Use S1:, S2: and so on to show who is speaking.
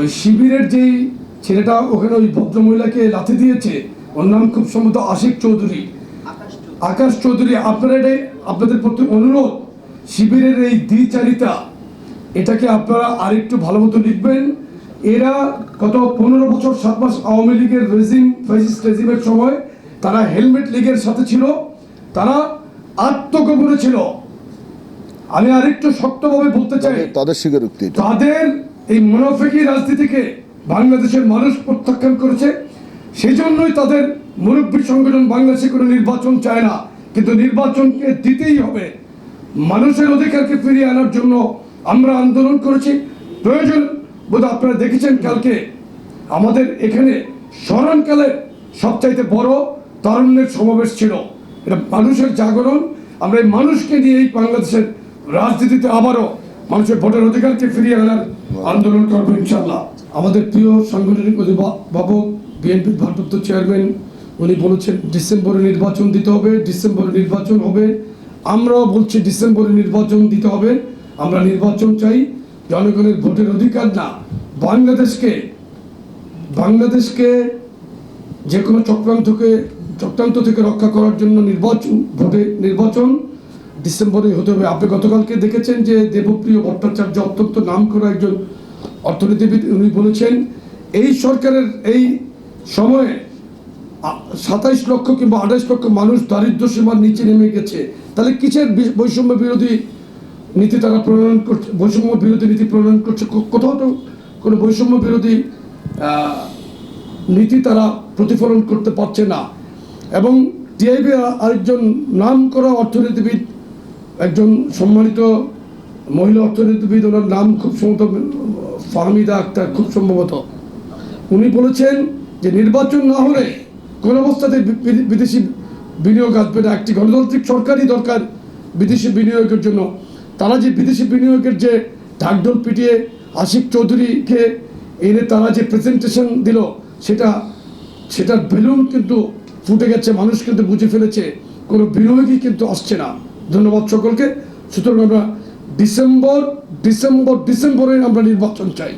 S1: ওই শিবিরের যেই ছেলেটা ওখানে ওই ভদ্রমহিলাকে লাথি দিয়েছে। ওর নাম খুব সম্ভবত আশিক চৌধুরী। আকাশ চৌধুরী। আপনারা এটাই আপনাদের প্রতি অনুরোধ শিবিরের এই দ্বিচারিতা এটাকে আপনারা আরেকটু ভালো মতো লিখবেন। এরা গত পনেরো বছর সাত মাস আওয়ামী লীগের রেজিম ফ্যাসিস্ট রেজিমের সময় তারা হেলমেট লীগের সাথে ছিল তারা আত্মগোপনে ছিল। আমি আরেকটু শক্তভাবে বলতে চাই
S2: তাদের- তাদের স্বীকারোক্তি
S1: তাদের এই মুনাফিকি রাজনীতিকে বাংলাদেশের মানুষ প্রত্যাখ্যান করেছে সেই জন্যই তাদের মুরব্বী সংগঠন বাংলাদেশে কোনো নির্বাচন চায় না। কিন্তু নির্বাচনকে দিতেই হবে। মানুষের অধিকারকে ফিরিয়ে আনার জন্য আমরা আন্দোলন করেছি। প্রয়োজন বোধ আপনারা দেখেছেন কালকে আমাদের এখানে স্মরণকালের সবচাইতে বড় তারুণ্যের সমাবেশ ছিল। এটা মানুষের জাগরণ। আমরা এই মানুষকে নিয়ে এই বাংলাদেশের রাজনীতিতে আবারও মানুষের ভোটের অধিকারকে ফিরিয়ে আনার আন্দোলন করব ইনশাল্লাহ আমাদের প্রিয় সাংগঠনিক অভিভাবক বিএনপির ভারপ্রাপ্ত চেয়ারম্যান, উনি বলেছেন, ডিসেম্বরে নির্বাচন দিতে হবে, ডিসেম্বরে নির্বাচন হবে। আমরাও বলছি, ডিসেম্বরে নির্বাচন দিতে হবে। আমরা নির্বাচন চাই। জনগণের ভোটের অধিকার না। বাংলাদেশকে বাংলাদেশকে যে কোনো চক্রান্তকে, চক্রান্ত থেকে রক্ষা করার জন্য নির্বাচন, ভোটে নির্বাচন ডিসেম্বরে হতে হবে। আপনি গতকালকে দেখেছেন যে দেবপ্রিয় ভট্টাচার্য অত্যন্ত নাম করা একজন অর্থনীতিবিদ, উনি বলেছেন, এই সরকারের এই সময়ে সাতাইশ লক্ষ কিংবা আঠাইশ লক্ষ মানুষ দারিদ্র সীমার নিচে নেমে গেছে। তাহলে কিসের বৈষম্য বিরোধী নীতি তারা প্রণয়ন করছে? বৈষম্য বিরোধী নীতি প্রণয়ন করছে? কোথাও তো কোনো বৈষম্য বিরোধী নীতি তারা প্রতিফলন করতে পারছে না। এবং টিআইবি আরেকজন নাম করা অর্থনীতিবিদ একজন সম্মানিত মহিলা অর্থনীতিবিদ, ওনার নাম খুব সম্ভবত ফাহমিদা আক্তার খুব সম্ভবত। উনি বলেছেন যে নির্বাচন না হলে কোন অবস্থাতে বিদেশি বিনিয়োগ আসবে না। একটি গণতান্ত্রিক সরকারই দরকার বিদেশি বিনিয়োগের জন্য। তারা যে বিদেশি বিনিয়োগের যে ঢাকঢোল পিটিয়ে আশিক চৌধুরীকে এনে তারা যে প্রেজেন্টেশন দিল, সেটা, সেটার বেলুন কিন্তু ফুটে গেছে। মানুষ কিন্তু বুঝে ফেলেছে, কোনো বিনিয়োগই কিন্তু আসছে না। ধন্যবাদ সকলকে। সুতরাং আমরা ডিসেম্বর ডিসেম্বর ডিসেম্বরে আমরা নির্বাচন চাই।